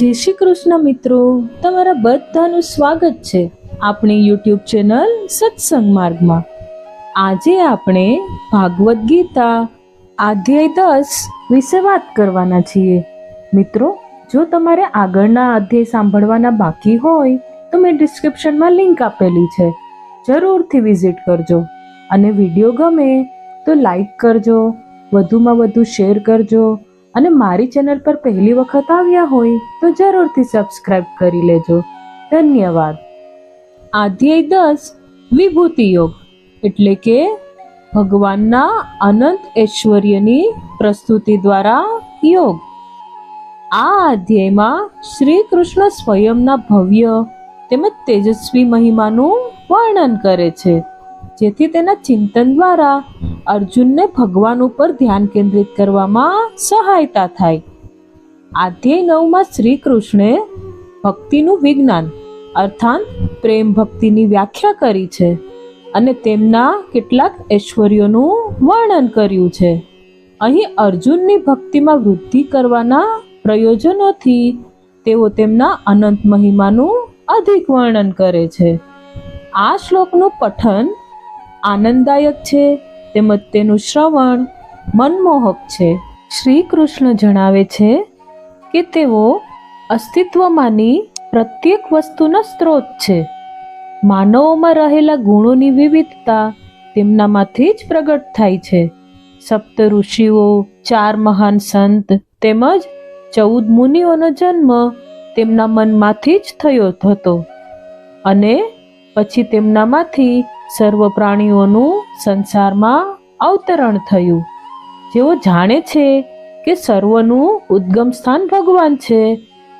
જય શ્રી કૃષ્ણ મિત્રો. તમારા બધાનું સ્વાગત છે આપણી યુટ્યુબ ચેનલ સત્સંગ માર્ગમાં. આજે આપણે ભાગવદ્ ગીતા અધ્યાય દસ વિશે વાત કરવાના છીએ. મિત્રો, જો તમારે આગળના અધ્યાય સાંભળવાના બાકી હોય, તો મેં ડિસ્ક્રિપ્શનમાં લિંક આપેલી છે. જરૂરથી વિઝિટ કરજો. અને વીડિયો ગમે તો લાઈક કરજો, વધુમાં વધુ શેર કરજો અને મારી ચેનલ પર પહેલી વખત આવ્યા હોય તો જરૂરથી સબસ્ક્રાઇબ કરી લેજો. ધન્યવાદ. આધ્યાય દસ, વિભૂતિ યોગ. એટલે કે ભગવાનના અનંત ઐશ્વર્યની પ્રસ્તુતિ દ્વારા યોગ. આ અધ્યાયમાં શ્રી કૃષ્ણ સ્વયંના ભવ્ય તેમજ તેજસ્વી મહિમાનું વર્ણન કરે છે. જેથી તેના ચિંતન દ્વારા અર્જુનને ભગવાન ઉપર ધ્યાન કેન્દ્રિત કરવામાં સહાયતા થાય. આધ્યાય નવમાં શ્રી કૃષ્ણે ભક્તિનું વિજ્ઞાન, અર્થાત પ્રેમ ભક્તિની વ્યાખ્યા કરી છે અને તેમના કેટલાક ઐશ્વર્યોનું વર્ણન કર્યું છે. અહીં અર્જુનની ભક્તિમાં વૃદ્ધિ કરવાના પ્રયોજનોથી તેઓ તેમના અનંત મહિમાનું અધિક વર્ણન કરે છે. આ શ્લોકનું પઠન આનંદદાયક છે તેમજ તેનું શ્રવણ મનમોહક છે. શ્રી કૃષ્ણ જણાવે છે કે તેઓ અસ્તિત્વમાંની પ્રત્યેક વસ્તુના સ્ત્રોત છે. માનવોમાં રહેલા ગુણોની વિવિધતા તેમનામાંથી જ પ્રગટ થાય છે. સપ્ત ઋષિઓ, ચાર મહાન સંત તેમજ ચૌદ મુનિઓનો જન્મ તેમના મનમાંથી જ થયો હતો. અને પછી તેમનામાંથી સર્વ પ્રાણીઓનું સંસારમાં અવતરણ થયું. જેઓ જાણે છે કે સર્વનું ઉદ્ગમ સ્થાન ભગવાન છે,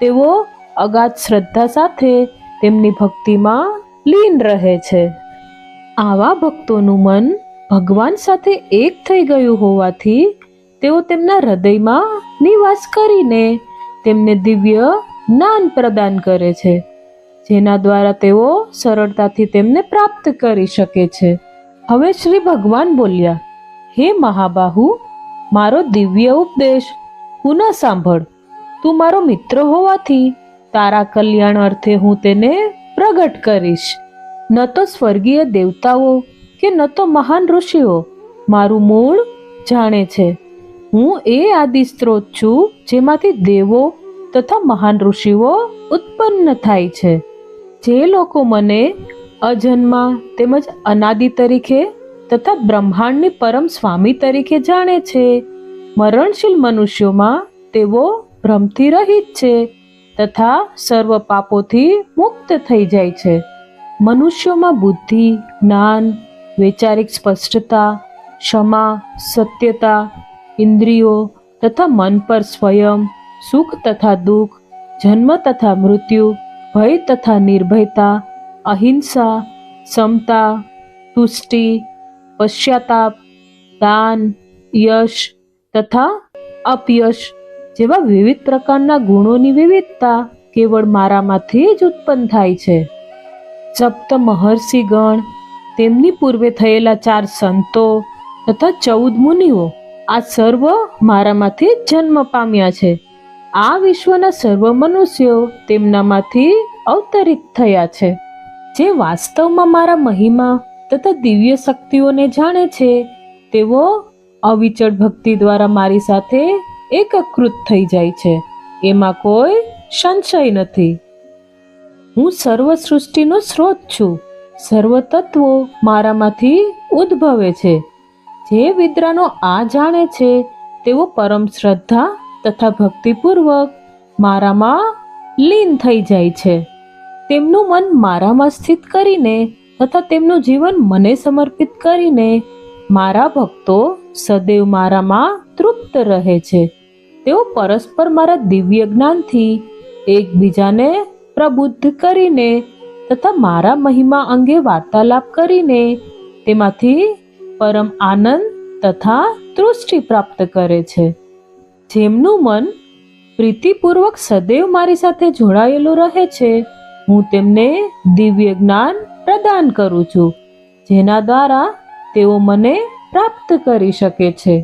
તેઓ અગાધ શ્રદ્ધા સાથે તેમની ભક્તિમાં લીન રહે છે. આવા ભક્તોનું મન ભગવાન સાથે એક થઈ ગયું હોવાથી તેઓ તેમના હૃદયમાં નિવાસ કરીને તેમને દિવ્ય જ્ઞાન પ્રદાન કરે છે. જેના દ્વારા તેઓ સરળતાથી તેમને પ્રાપ્ત કરી શકે છે. હવે શ્રી ભગવાન બોલ્યા, હે મહાબાહુ, મારો દિવ્ય ઉપદેશ હું ન સાંભળ. તું મારો મિત્ર હોવાથી તારા કલ્યાણ અર્થે હું તેને પ્રગટ કરીશ. ન તો સ્વર્ગીય દેવતાઓ કે ન તો મહાન ઋષિઓ મારું મૂળ જાણે છે. હું એ આદિ સ્ત્રોત છું જેમાંથી દેવો તથા મહાન ઋષિઓ ઉત્પન્ન થાય છે. જે લોકો મને અજન્મા તેમજ અનાદિ તરીકે તથા બ્રહ્માંડની પરમ સ્વામી તરીકે જાણે છે. મરણશીલ મનુષ્યોમાં તેઓ ભ્રમથી રહિત છે તથા સર્વ પાપોથી મુક્ત થઈ જાય છે. મનુષ્યોમાં બુદ્ધિ, જ્ઞાન, વૈચારિક સ્પષ્ટતા, ક્ષમા, સત્યતા, ઇન્દ્રિયો તથા મન પર સ્વયં સુખ તથા દુઃખ, જન્મ તથા મૃત્યુ ભય તથા નિર્ભયતા, અહિંસા, સમતા, તુષ્ટિ, પશ્ચાતાપ, દાન, યશ તથા અપયશ જેવા વિવિધ પ્રકારના ગુણોની વિવિધતા કેવળ મારામાંથી જ ઉત્પન્ન થાય છે. સપ્ત મહર્ષિગણ, તેમની પૂર્વે થયેલા ચાર સંતો તથા ચૌદ મુનિઓ આ સર્વ મારામાંથી જન્મ પામ્યા છે. આ વિશ્વના સર્વ મનુષ્યો તેમનામાંથી અવતરિત થયા છે. જે વાસ્તવમાં મારા મહિમા તથા દિવ્ય શક્તિઓને જાણે છે, તેઓ અવિચળ ભક્તિ દ્વારા મારી સાથે એકકૃત થઈ જાય છે. એમાં કોઈ સંશય નથી. હું સર્વ સૃષ્ટિનો સ્ત્રોત છું. સર્વ તત્વો મારામાંથી ઉદ્ભવે છે. જે વિદ્રાનો આ જાણે છે, તેઓ પરમ શ્રદ્ધા તથા ભક્તિપૂર્વક મારામાં લીન થઈ જાય છે. તેમનું મન મારામાં સ્થિત કરીને તથા તેમનું જીવન મને સમર્પિત કરીને મારા ભક્તો સદૈવ મારામાં તૃપ્ત રહે છે. તેઓ પરસ્પર મારા દિવ્ય જ્ઞાનથી એકબીજાને પ્રબુદ્ધ કરીને તથા મારા મહિમા અંગે વાર્તાલાપ કરીને તેમાંથી પરમ આનંદ તથા તૃષ્ટિ પ્રાપ્ત કરે છે. જેમનું મન પ્રીતિપૂર્વક સદૈવ મારી સાથે જોડાયેલું રહે છે, હું તેમને દિવ્ય જ્ઞાન પ્રદાન કરું છું, જેના દ્વારા તેઓ મને પ્રાપ્ત કરી શકે છે.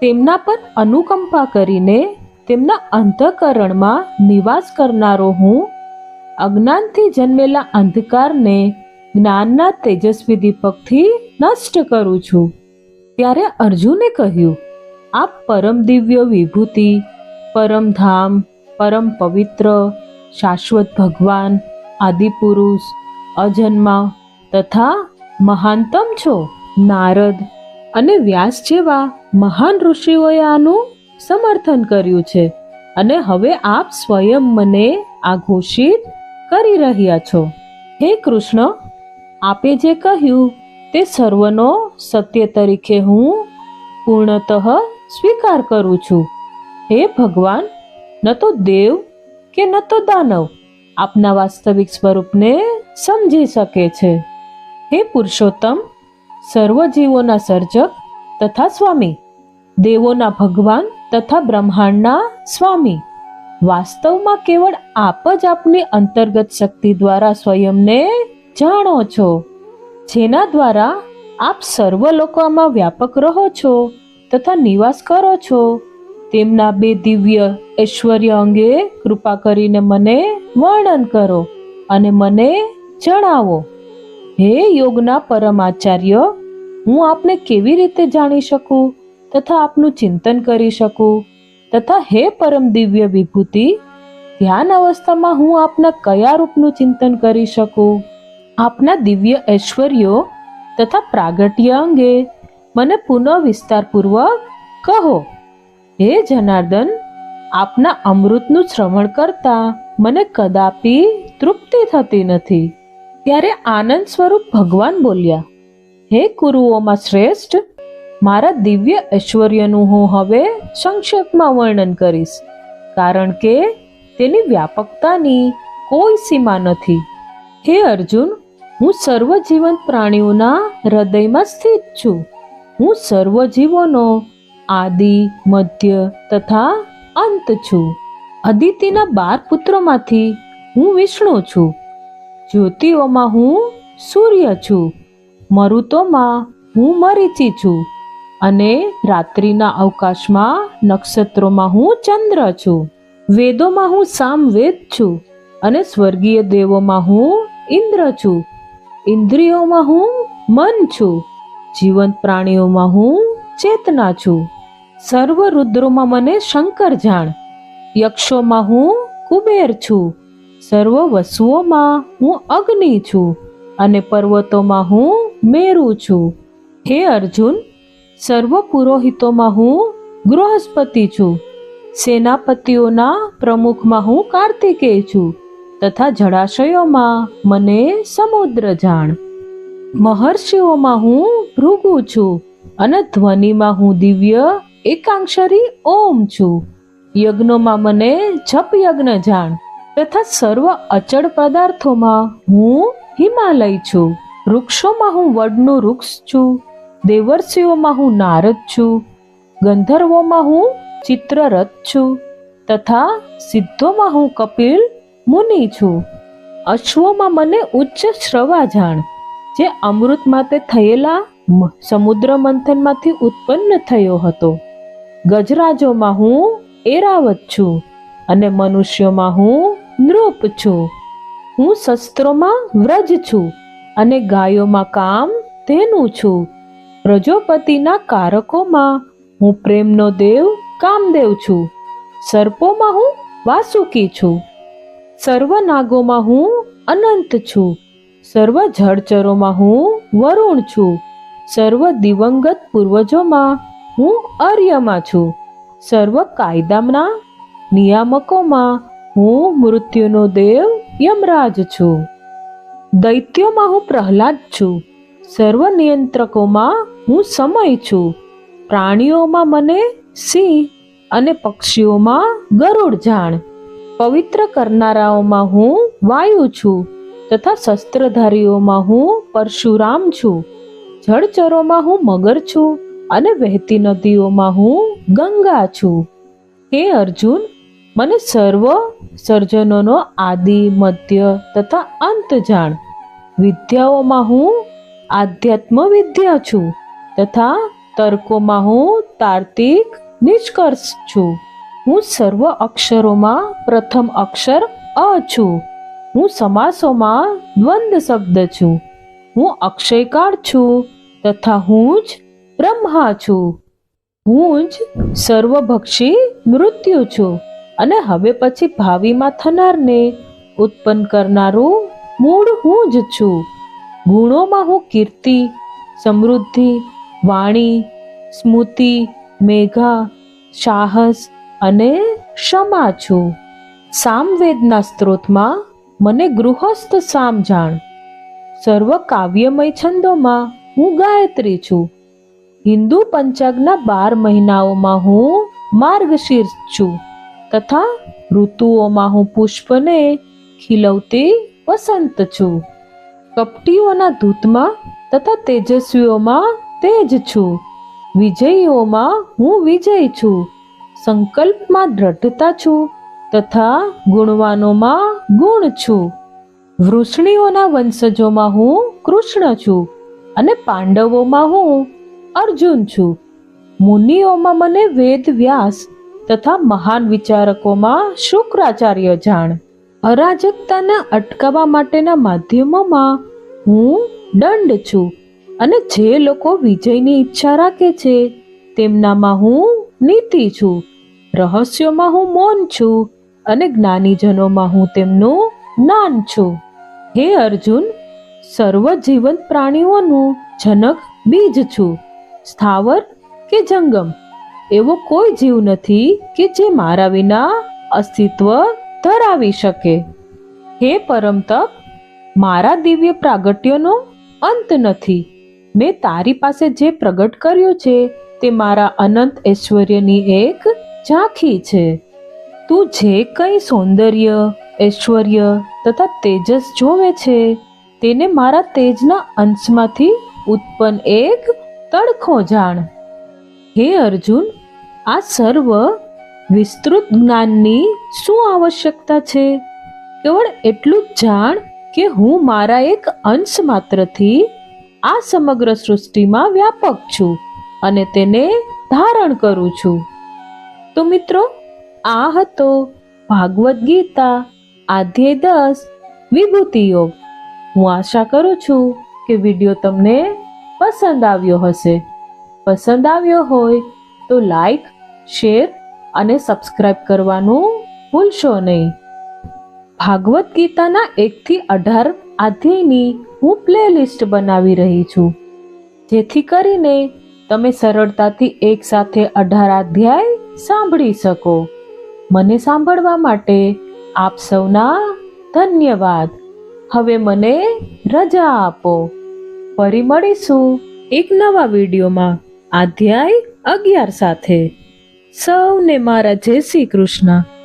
તેમના પર અનુકંપા કરીને તેમના અંતઃકરણમાં નિવાસ કરનારો હું અજ્ઞાનથી જન્મેલા અંધકારને જ્ઞાનના તેજસ્વી દીપકથી નષ્ટ કરું છું. ત્યારે અર્જુને કહ્યું આ પરમ દિવ્ય વિભૂતિ, પરમ ધામ, પરમ પવિત્ર, શાશ્વત ભગવાન, આદિપુરુષ, અજન્મા તથા મહાનતમ છો. નારદ અને વ્યાસ જેવા મહાન ઋષિઓએ આનું સમર્થન કર્યું છે અને હવે આપ સ્વયં મને આ ઘોષિત કરી રહ્યા છો. હે કૃષ્ણ, આપે જે કહ્યું તે સર્વનો સત્ય તરીકે હું પૂર્ણતઃ સ્વીકાર કરું છું. હે ભગવાન, ન તો દેવ કે ન તો દાનવ આપના વાસ્તવિક સ્વરૂપને સમજી શકે છે. હે પુરુષોત્તમ સર્વ જીવોના સર્જક તથા સ્વામી, દેવોના ભગવાન તથા બ્રહ્માંડના સ્વામી, વાસ્તવમાં કેવળ આપ જ આપની અંતર્ગત શક્તિ દ્વારા સ્વયંને જાણો છો, જેના દ્વારા આપ સર્વ લોકોમાં વ્યાપક રહો છો. તથા નિવાસ કરો છો. તેમના બે દિવ્ય ઐશ્વર્ય અંગે કૃપા કરીને મને વર્ણન કરો અને મને જણાવો. હે યોગના પરમ આચાર્ય હું આપને કેવી રીતે જાણી શકું તથા આપનું ચિંતન કરી શકું? તથા હે પરમ દિવ્ય વિભૂતિ, ધ્યાન અવસ્થામાં હું આપના કયા રૂપનું ચિંતન કરી શકું? આપના દિવ્ય ઐશ્વર્યો તથા પ્રાગટ્ય અંગે મને પુનઃ વિસ્તારપૂર્વક કહો. હે જનાર્દન, આપના અમૃતનું શ્રવણ કરતા મને કદાપી તૃપ્તિ થતી નથી. ત્યારે આનંદ સ્વરૂપ ભગવાન બોલ્યા, હે કુરુઓમાં શ્રેષ્ઠ, મારા દિવ્ય ઐશ્વર્યનું હું હવે સંક્ષેપમાં વર્ણન કરીશ, કારણ કે તેની વ્યાપકતાની કોઈ સીમા નથી. હે અર્જુન, હું સર્વ જીવંત પ્રાણીઓના હૃદયમાં સ્થિત છું. હું સર્વ જીવોનો આદિ, મધ્ય તથા અંત છું. અદિતિના બાર પુત્રોમાંથી હું વિષ્ણુ છું. જ્યોતિઓમાં હું સૂર્ય છું. મરુતોમાં હું મરીચી છું. અને રાત્રિના અવકાશમાં નક્ષત્રોમાં હું ચંદ્ર છું. વેદોમાં હું સામવેદ છું અને સ્વર્ગીય દેવોમાં હું ઇન્દ્ર છું. ઇન્દ્રિયોમાં હું મન છું. જીવંત પ્રાણીઓમાં હું ચેતના છું. સર્વ રુદ્રોમાં મને શંકર જાણ. યક્ષોમાં હું કુબેર છું. સર્વ વસુઓમાં હું અગ્નિ છું અને પર્વતોમાં હું મેરુ છું. હે અર્જુન, સર્વ પુરોહિતોમાં હું ગૃહસ્પતિ છું. સેનાપતિઓના પ્રમુખમાં હું કાર્તિકેય છું તથા જળાશયોમાં મને સમુદ્ર જાણ. મહર્ષિઓમાં હું ભૃગુ છું અને ધ્વનિમાં હું દિવ્ય એકાંક્ષરી ઓમ છું. યજ્ઞોમાં મને જપ યજ્ઞ જાણ તથા સર્વ અચળ પદાર્થોમાં હું હિમાલય છું. વૃક્ષોમાં હું વડનું વૃક્ષ છું. દેવર્ષિઓમાં હું નારદ છું. ગંધર્વોમાં હું ચિત્રરથ છું તથા સિદ્ધોમાં હું કપિલ મુનિ છું. અશ્વોમાં મને ઉચ્ચ શ્રવા જાણ જે અમૃત માટે થયેલા સમુદ્ર મંથનમાંથી ઉત્પન્ન થયો હતો. ગજરાજોમાં હું એરાવત છું અને મનુષ્યોમાં હું નૃપ છું. હું શસ્ત્રોમાં વ્રજ છું અને ગાયોમાં કામ ધેનું છું. પ્રજોપતિના કારકોમાં હું પ્રેમનો દેવ કામદેવ છું. સર્પોમાં હું વાસુકી છું. સર્વનાગોમાં હું અનંત છું. સર્વ જળચરોમાં હું વરુણ છું. સર્વ દિવંગત પૂર્વજોમાં હું અર્યમાં છું. સર્વ કાયદાના નિયામકોમાં હું મૃત્યુનો દેવ યમરાજ છું. દૈત્યોમાં હું પ્રહલાદ છું. સર્વ નિયંત્રકોમાં હું સમય છું. પ્રાણીઓમાં મને સિંહ અને પક્ષીઓમાં ગરુડ જાણ. પવિત્ર કરનારાઓમાં હું વાયુ છું. તથા શસ્ત્રધારીઓમાં હું પરશુરામ છું. જળચરોમાં હું મગર છું અને વહેતી નદીઓમાં હું ગંગા છું. હે અર્જુન, મને સર્વ સર્જનોનો આદિ, મધ્ય તથા અંત જાણ. વિદ્યાઓમાં હું આધ્યાત્મ વિદ્યા છું તથા તર્કોમાં હું તાર્કિક નિષ્કર્ષ છું. હું સર્વ અક્ષરોમાં પ્રથમ અક્ષર અ છું. હું સમાસોમાં દ્વંદ શબ્દ છું. હું અક્ષયકાળ છું તથા હું જ બ્રહ્મા છું. હું જ સર્વભક્ષી મૃત્યુ છું અને હવે પછી ભાવિમાં થનારને ઉત્પન્ન કરનારું મૂળ હું જ છું. ગુણોમાં હું કીર્તિ, સમૃદ્ધિ, વાણી, સ્મૃતિ, મેઘા, સાહસ અને ક્ષમા છું. સામવેદના સ્ત્રોતમાં મને ગૃહસ્થ સામ જાણ. સર્વ કાવ્યમય છંદોમાં હું ગાયત્રી છું. હિન્દુ પંચાગના બાર મહિનાઓમાં હું માર્ગશીર્ષ છું. તથા ઋતુઓમાં હું પુષ્પને ખીલવતી વસંત છું. કપટીઓના દૂતમાં તથા તેજસ્વીઓમાં તેજ છું. વિજયીઓમાં હું વિજય છું. સંકલ્પમાં દ્રઢતા છું. તથા ગુણવાનોમાં ગુણ છું. વૃષ્ણિઓના વંશજોમાં હું કૃષ્ણ છું અને પાંડવોમાં હું અર્જુન છું. મુનિઓમાં મને વેદ વ્યાસ તથા મહાન વિચારકોમાં શુક્રાચાર્ય જાણ. અરાજકતાને અટકાવવા માટેના માધ્યમોમાં હું દંડ છું અને જે લોકો વિજયની ઈચ્છા રાખે છે તેમનામાં હું નીતિ છું. રહસ્યોમાં હું મૌન છું. અને જ્ઞાનીજનોમાં હું તેમનું જ્ઞાન છું. હે અર્જુન સર્વ જીવંત પ્રાણીઓનું જનક બીજ છું. સ્થાવર કે જંગમ, એવો કોઈ જીવ નથી કે જે મારા વિના અસ્તિત્વ ધરાવી શકે. હે પરમ તપ મારા દિવ્ય પ્રાગટ્યનો અંત નથી. મેં તારી પાસે જે પ્રગટ કર્યું છે તે મારા અનંત ઐશ્વર્યની એક ઝાંખી છે. તું જે કંઈ સૌંદર્ય, ઐશ્વર્ય તથા તેજસ જોવે છે, તેને મારા તેજના અંશમાંથી ઉત્પન્ન એક તડખો જાણ. હે અર્જુન, આ સર્વ વિસ્તૃત જ્ઞાનની શું આવશ્યકતા છે? કેવળ એટલું જ જાણ કે હું મારા એક અંશ માત્રથી આ સમગ્ર સૃષ્ટિમાં વ્યાપક છું અને તેને ધારણ કરું છું. તો મિત્રો આ હતો ભાગવદ્ ગીતા આધ્યાય દસ વિભૂતિ યોગ હું આશા કરું છું કે વીડિયો તમને પસંદ આવ્યો હશે. પસંદ આવ્યો હોય તો લાઈક, શેર અને સબસ્ક્રાઈબ કરવાનું ભૂલશો નહીં. ભાગવદ્ ગીતાના એકથી અઢાર અધ્યાયની હું પ્લેલિસ્ટ બનાવી રહી છું. જેથી કરીને તમે સરળતાથી એકસાથે અઢાર અધ્યાય સાંભળી શકો. મને સાંભળવા માટે આપ સૌના ધન્યવાદ. હવે મને રજા આપો. ફરી મળીશું એક નવા વિડીયોમાં. અધ્યાય અગિયાર સાથે. સૌને મારા જય શ્રી કૃષ્ણ.